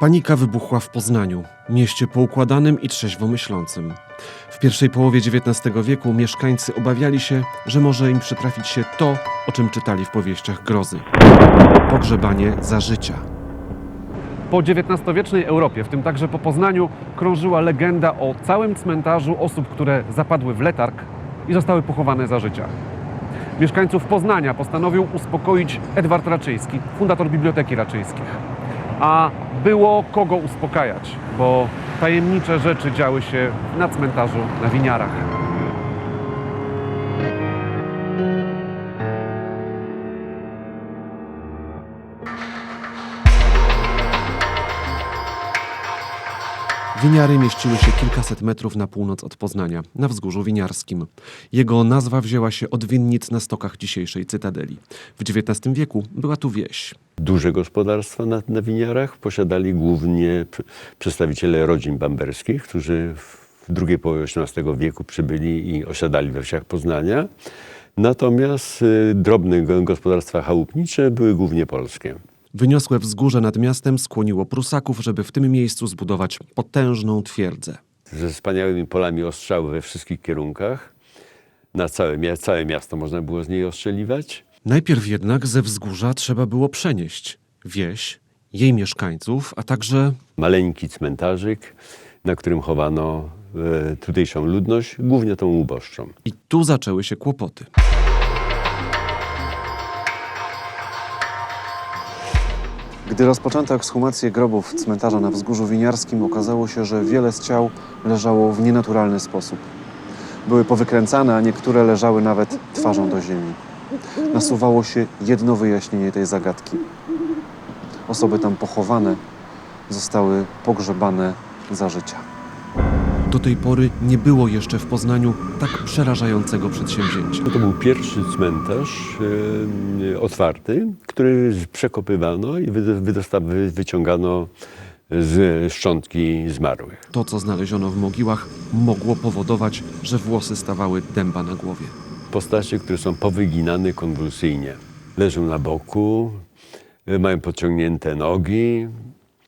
Panika wybuchła w Poznaniu, mieście poukładanym i trzeźwo myślącym. W pierwszej połowie XIX wieku mieszkańcy obawiali się, że może im przytrafić się to, o czym czytali w powieściach grozy. Pogrzebanie za życia. Po XIX-wiecznej Europie, w tym także po Poznaniu, krążyła legenda o całym cmentarzu osób, które zapadły w letarg i zostały pochowane za życia. Mieszkańców Poznania postanowił uspokoić Edward Raczyński, fundator Biblioteki Raczyńskich. A było kogo uspokajać, bo tajemnicze rzeczy działy się na cmentarzu na Winiarach. Winiary mieściły się kilkaset metrów na północ od Poznania, na wzgórzu winiarskim. Jego nazwa wzięła się od winnic na stokach dzisiejszej Cytadeli. W XIX wieku była tu wieś. Duże gospodarstwa na, na winiarach posiadali głównie pr- przedstawiciele rodzin bamberskich, którzy w drugiej połowie XVIII wieku przybyli i osiadali we wsiach Poznania. Natomiast y, drobne go- gospodarstwa chałupnicze były głównie polskie. Wyniosłe wzgórze nad miastem skłoniło Prusaków, żeby w tym miejscu zbudować potężną twierdzę. Ze wspaniałymi polami ostrzały we wszystkich kierunkach. Na całe, całe miasto można było z niej ostrzeliwać. Najpierw jednak ze wzgórza trzeba było przenieść wieś, jej mieszkańców, a także Maleńki cmentarzyk, na którym chowano e, tutejszą ludność, głównie tą ubożczą. i tu zaczęły się kłopoty. Gdy rozpoczęto ekshumację grobów cmentarza na Wzgórzu Winiarskim, okazało się, że wiele z ciał leżało w nienaturalny sposób. Były powykręcane, a niektóre leżały nawet twarzą do ziemi. Nasuwało się jedno wyjaśnienie tej zagadki. Osoby tam pochowane zostały pogrzebane za życia. Do tej pory nie było jeszcze w Poznaniu tak przerażającego przedsięwzięcia. To był pierwszy cmentarz e, otwarty, który przekopywano i wy- wydosta- wy- wyciągano z szczątki zmarłych. To, co znaleziono w mogiłach, mogło powodować, że włosy stawały dęba na głowie. Postacie, które są powyginane konwulsyjnie. Leżą na boku, e, mają podciągnięte nogi.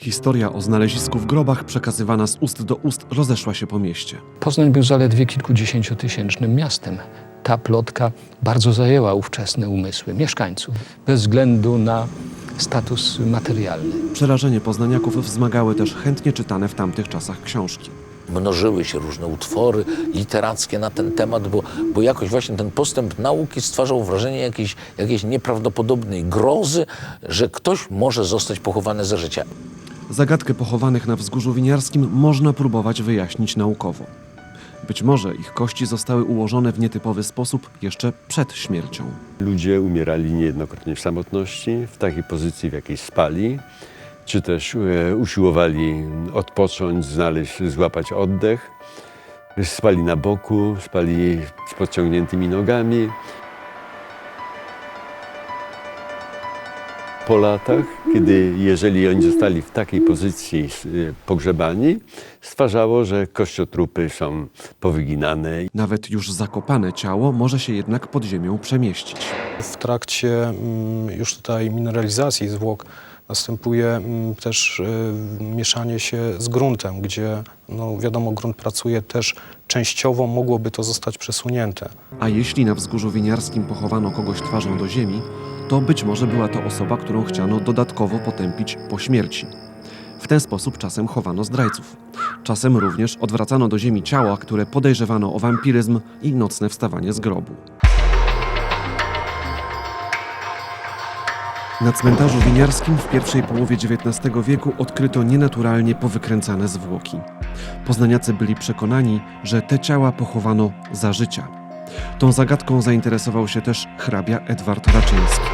Historia o znalezisku w grobach przekazywana z ust do ust rozeszła się po mieście. Poznań był zaledwie kilkudziesięciotysięcznym miastem. Ta plotka bardzo zajęła ówczesne umysły mieszkańców, bez względu na status materialny. Przerażenie poznaniaków wzmagały też chętnie czytane w tamtych czasach książki. mnożyły się różne utwory literackie na ten temat, bo, bo jakoś właśnie ten postęp nauki stwarzał wrażenie jakiejś, jakiejś nieprawdopodobnej grozy, że ktoś może zostać pochowany za życia. Zagadkę pochowanych na wzgórzu winiarskim można próbować wyjaśnić naukowo. Być może ich kości zostały ułożone w nietypowy sposób jeszcze przed śmiercią. Ludzie umierali niejednokrotnie w samotności, w takiej pozycji, w jakiej spali, czy też e, usiłowali odpocząć, znaleźć, złapać oddech. Spali na boku, spali z podciągniętymi nogami. Po latach, kiedy jeżeli oni zostali w takiej pozycji e, pogrzebani, stwarzało, że kościotrupy są powyginane Nawet już zakopane ciało może się jednak pod ziemią przemieścić. W trakcie mm, już tutaj mineralizacji zwłok następuje mm, też y, mieszanie się z gruntem, gdzie no, wiadomo, grunt pracuje też częściowo, mogłoby to zostać przesunięte. A jeśli na wzgórzu winiarskim pochowano kogoś twarzą do ziemi, to być może była to osoba, którą chciano dodatkowo potępić po śmierci. W ten sposób czasem chowano zdrajców. Czasem również odwracano do ziemi ciała, które podejrzewano o wampiryzm i nocne wstawanie z grobu. Na cmentarzu winiarskim w pierwszej połowie XIX wieku odkryto nienaturalnie powykręcane zwłoki. Poznaniacy byli przekonani, że te ciała pochowano za życia. Tą zagadką zainteresował się też hrabia Edward Raczyński.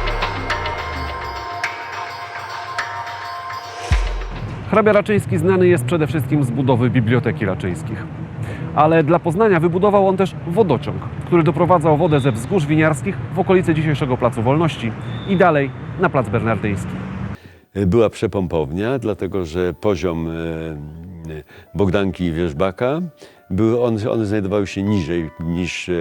Hrabia Raczyński znany jest przede wszystkim z budowy Biblioteki Raczyńskich. Ale dla Poznania wybudował on też wodociąg, który doprowadzał wodę ze wzgórz winiarskich w okolice dzisiejszego Placu Wolności i dalej na Plac Bernardyński. była przepompownia, dlatego że poziom e, Bogdanki i Wierzbaka, były one, one znajdowały się niżej niż e,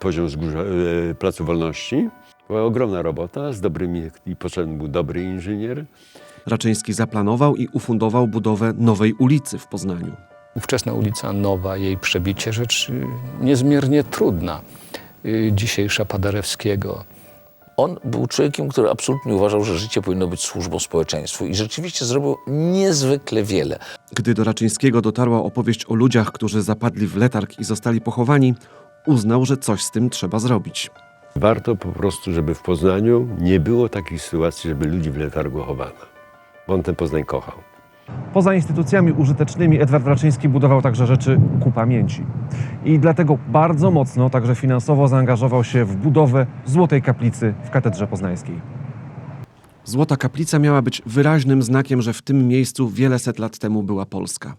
poziom wzgórza, e, Placu Wolności. Była ogromna robota z dobrymi i potrzebny był dobry inżynier. Raczyński zaplanował i ufundował budowę nowej ulicy w Poznaniu. Ówczesna ulica Nowa, jej przebicie, rzecz y, niezmiernie trudna. Y, Dzisiejsza Paderewskiego. On był człowiekiem, który absolutnie uważał, że życie powinno być służbą społeczeństwu i rzeczywiście zrobił niezwykle wiele. Gdy do Raczyńskiego dotarła opowieść o ludziach, którzy zapadli w letarg i zostali pochowani, uznał, że coś z tym trzeba zrobić. Warto po prostu, żeby w Poznaniu nie było takich sytuacji, żeby ludzi w letargu chowano. On ten Poznań kochał. Poza instytucjami użytecznymi Edward Raczyński budował także rzeczy ku pamięci. I dlatego bardzo mocno, także finansowo zaangażował się w budowę Złotej Kaplicy w Katedrze Poznańskiej. Złota Kaplica miała być wyraźnym znakiem, że w tym miejscu wiele set lat temu była Polska.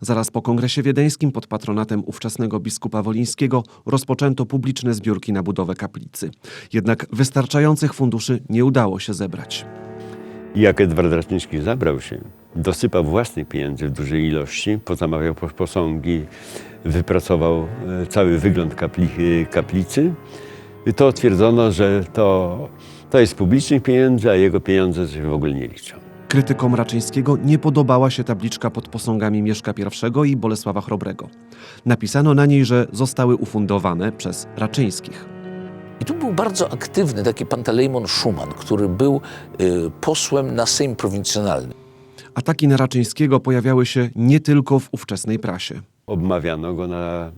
Zaraz po kongresie wiedeńskim pod patronatem ówczesnego biskupa Wolińskiego rozpoczęto publiczne zbiórki na budowę kaplicy. Jednak wystarczających funduszy nie udało się zebrać. Jak Edward Raczyński zabrał się, dosypał własnych pieniędzy w dużej ilości, pozamawiał po- posągi, wypracował e, cały wygląd kapli, e, kaplicy, to twierdzono, że to, to jest publicznych pieniędzy, a jego pieniądze się w ogóle nie liczą. Krytykom Raczyńskiego nie podobała się tabliczka pod posągami Mieszka I i Bolesława Chrobrego. Napisano na niej, że zostały ufundowane przez Raczyńskich. I tu był bardzo aktywny taki Pantelejmon Schumann, który był y, posłem na Sejm Prowincjonalny. Ataki na Raczyńskiego pojawiały się nie tylko w ówczesnej prasie. Obmawiano go na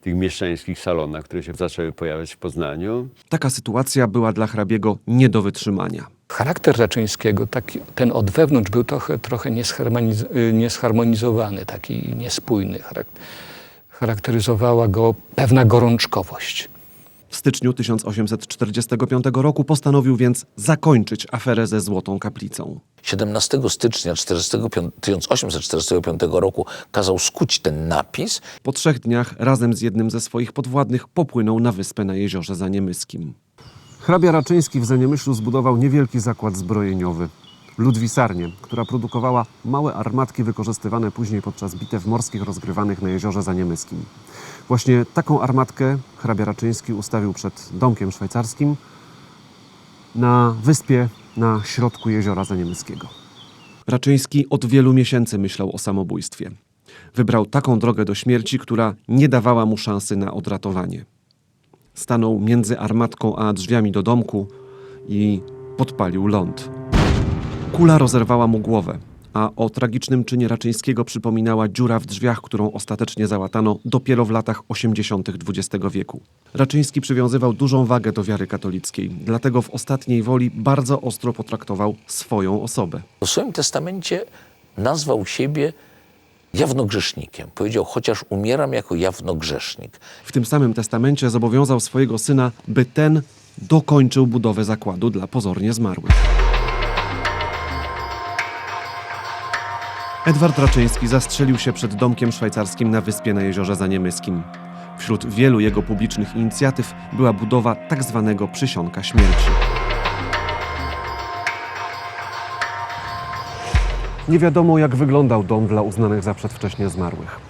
tych mieszczańskich salonach, które się zaczęły pojawiać w Poznaniu. Taka sytuacja była dla hrabiego nie do wytrzymania. Charakter Raczyńskiego, taki, ten od wewnątrz był trochę, trochę niesharmoniz- y, niesharmonizowany, taki niespójny. Charak- charakteryzowała go pewna gorączkowość. W styczniu 1845 roku postanowił więc zakończyć aferę ze Złotą Kaplicą. 17 stycznia 45, 1845 roku kazał skuć ten napis Po trzech dniach razem z jednym ze swoich podwładnych popłynął na wyspę na jeziorze Zaniemyskim. Hrabia Raczyński w Zaniemyślu zbudował niewielki zakład zbrojeniowy. Ludwisarnię, która produkowała małe armatki wykorzystywane później podczas bitew morskich rozgrywanych na jeziorze Zaniemyskim. Właśnie taką armatkę hrabia Raczyński ustawił przed domkiem szwajcarskim na wyspie na środku jeziora Zaniemyskiego. Raczyński od wielu miesięcy myślał o samobójstwie. Wybrał taką drogę do śmierci, która nie dawała mu szansy na odratowanie. Stanął między armatką a drzwiami do domku i podpalił ląd. Kula rozerwała mu głowę, a o tragicznym czynie Raczyńskiego przypominała dziura w drzwiach, którą ostatecznie załatano dopiero w latach 80. XX wieku. Raczyński przywiązywał dużą wagę do wiary katolickiej, dlatego w ostatniej woli bardzo ostro potraktował swoją osobę. w swoim testamencie nazwał siebie jawnogrzesznikiem. Powiedział, chociaż umieram jako jawnogrzesznik. W tym samym testamencie zobowiązał swojego syna, by ten dokończył budowę zakładu dla pozornie zmarłych. Edward Raczyński zastrzelił się przed domkiem szwajcarskim na wyspie na jeziorze Zaniemyskim. Wśród wielu jego publicznych inicjatyw była budowa tak zwanego przysionka śmierci. Nie wiadomo, jak wyglądał dom dla uznanych za przedwcześnie zmarłych.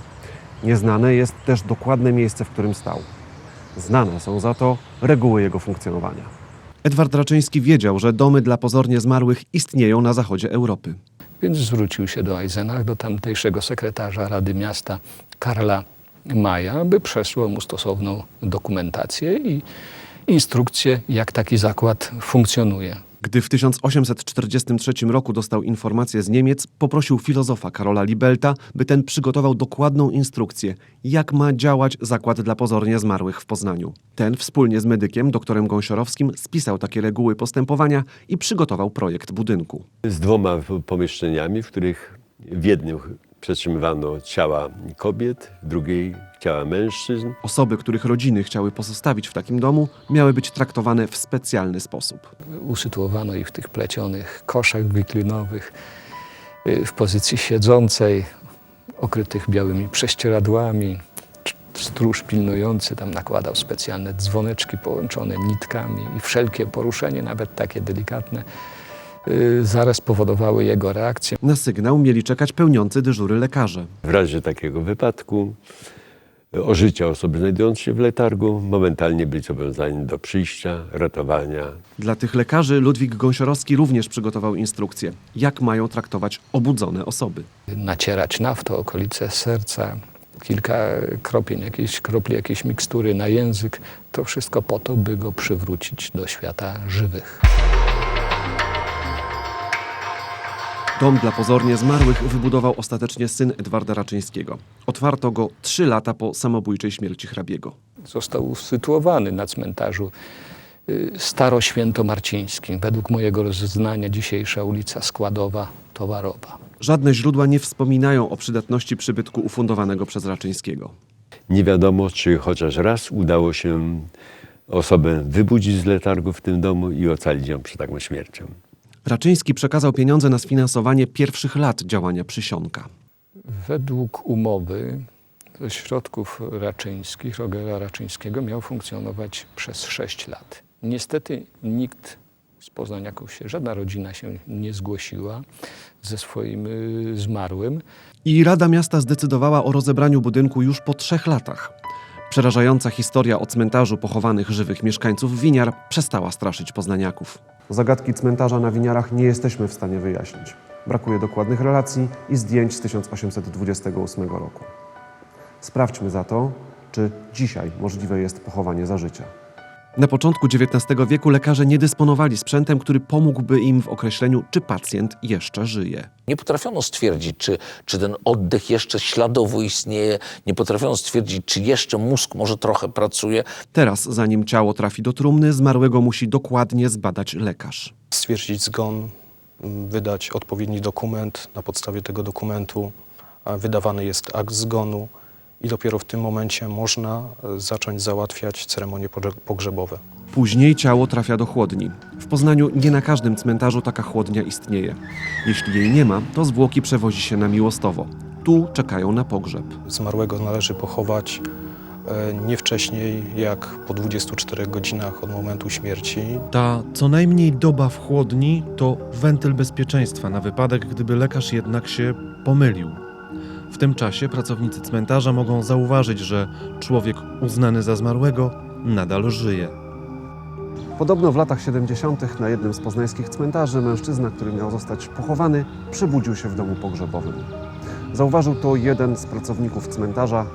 Nieznane jest też dokładne miejsce, w którym stał. Znane są za to reguły jego funkcjonowania. Edward Raczyński wiedział, że domy dla pozornie zmarłych istnieją na zachodzie Europy. Więc zwrócił się do Eisenach, do tamtejszego sekretarza Rady Miasta Karla Maja, by przesłał mu stosowną dokumentację i instrukcję, jak taki zakład funkcjonuje. Gdy w 1843 roku dostał informację z Niemiec, poprosił filozofa Karola Libelta, by ten przygotował dokładną instrukcję, jak ma działać zakład dla pozornie zmarłych w Poznaniu. Ten wspólnie z medykiem, doktorem Gąsiorowskim, spisał takie reguły postępowania i przygotował projekt budynku. Z dwoma pomieszczeniami, w których w jednym przetrzymywano ciała kobiet, w drugiej ciała mężczyzn. Osoby, których rodziny chciały pozostawić w takim domu, miały być traktowane w specjalny sposób. Usytuowano ich w tych plecionych koszach wiklinowych, y, w pozycji siedzącej, okrytych białymi prześcieradłami. Stróż pilnujący tam nakładał specjalne dzwoneczki połączone nitkami i wszelkie poruszenie, nawet takie delikatne, zaraz powodowały jego reakcję. Na sygnał mieli czekać pełniący dyżury lekarze. W razie takiego wypadku o życie osoby znajdującej się w letargu, momentalnie byli zobowiązani do przyjścia, ratowania. Dla tych lekarzy Ludwik Gąsiorowski również przygotował instrukcję, jak mają traktować obudzone osoby. Nacierać naftą okolice serca, kilka kropień, jakieś kropli, jakiejś mikstury na język. To wszystko po to, by go przywrócić do świata żywych. Dom dla pozornie zmarłych wybudował ostatecznie syn Edwarda Raczyńskiego. Otwarto go trzy lata po samobójczej śmierci hrabiego. Został usytuowany na cmentarzu y, staroświętomarcińskim. Według mojego rozeznania dzisiejsza ulica Składowa, Towarowa. Żadne źródła nie wspominają o przydatności przybytku ufundowanego przez Raczyńskiego. Nie wiadomo, czy chociaż raz udało się osobę wybudzić z letargu w tym domu i ocalić ją przed taką śmiercią. Raczyński przekazał pieniądze na sfinansowanie pierwszych lat działania Przysionka. Według umowy ze środków raczyńskich, Rogera Raczyńskiego miał funkcjonować przez 6 lat. Niestety nikt z Poznaniaków się, żadna rodzina się nie zgłosiła ze swoim y, zmarłym. I Rada Miasta zdecydowała o rozebraniu budynku już po trzech latach. Przerażająca historia o cmentarzu pochowanych żywych mieszkańców Winiar przestała straszyć poznaniaków. Zagadki cmentarza na Winiarach nie jesteśmy w stanie wyjaśnić. Brakuje dokładnych relacji i zdjęć z 1828 roku. Sprawdźmy za to, czy dzisiaj możliwe jest pochowanie za życia. Na początku XIX wieku lekarze nie dysponowali sprzętem, który pomógłby im w określeniu, czy pacjent jeszcze żyje. Nie potrafiono stwierdzić, czy, czy ten oddech jeszcze śladowo istnieje, nie potrafiono stwierdzić, czy jeszcze mózg może trochę pracuje. Teraz, zanim ciało trafi do trumny, zmarłego musi dokładnie zbadać lekarz. Stwierdzić zgon, wydać odpowiedni dokument. Na podstawie tego dokumentu wydawany jest akt zgonu i dopiero w tym momencie można e, zacząć załatwiać ceremonie pogrze- pogrzebowe. Później ciało trafia do chłodni. W Poznaniu nie na każdym cmentarzu taka chłodnia istnieje. Jeśli jej nie ma, to zwłoki przewozi się na Miłostowo. Tu czekają na pogrzeb. Zmarłego należy pochować e, nie wcześniej jak po 24 godzinach od momentu śmierci. Ta co najmniej doba w chłodni to wentyl bezpieczeństwa na wypadek, gdyby lekarz jednak się pomylił. W tym czasie pracownicy cmentarza mogą zauważyć, że człowiek uznany za zmarłego nadal żyje. Podobno w latach 70. na jednym z poznańskich cmentarzy mężczyzna, który miał zostać pochowany, przebudził się w domu pogrzebowym. Zauważył to jeden z pracowników cmentarza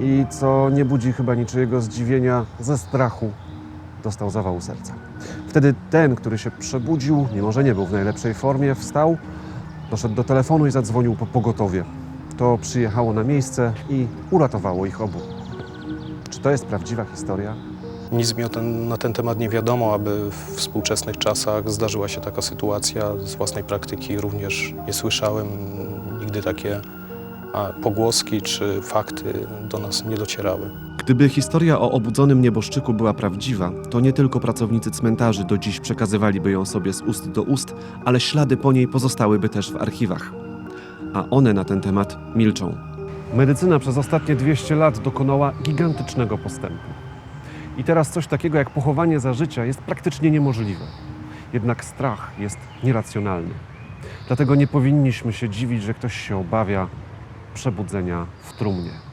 i co nie budzi chyba niczyjego zdziwienia, ze strachu dostał zawału serca. Wtedy ten, który się przebudził, mimo że nie był w najlepszej formie, wstał, doszedł do telefonu i zadzwonił po pogotowie. To przyjechało na miejsce i uratowało ich obu. Czy to jest prawdziwa historia? Nic mi o ten, na ten temat nie wiadomo, aby w współczesnych czasach zdarzyła się taka sytuacja. Z własnej praktyki również nie słyszałem. Nigdy takie pogłoski czy fakty do nas nie docierały. Gdyby historia o obudzonym nieboszczyku była prawdziwa, to nie tylko pracownicy cmentarzy do dziś przekazywaliby ją sobie z ust do ust, ale ślady po niej pozostałyby też w archiwach. A one na ten temat milczą. Medycyna przez ostatnie 200 lat dokonała gigantycznego postępu. I teraz coś takiego jak pochowanie za życia jest praktycznie niemożliwe. Jednak strach jest nieracjonalny. Dlatego nie powinniśmy się dziwić, że ktoś się obawia przebudzenia w trumnie.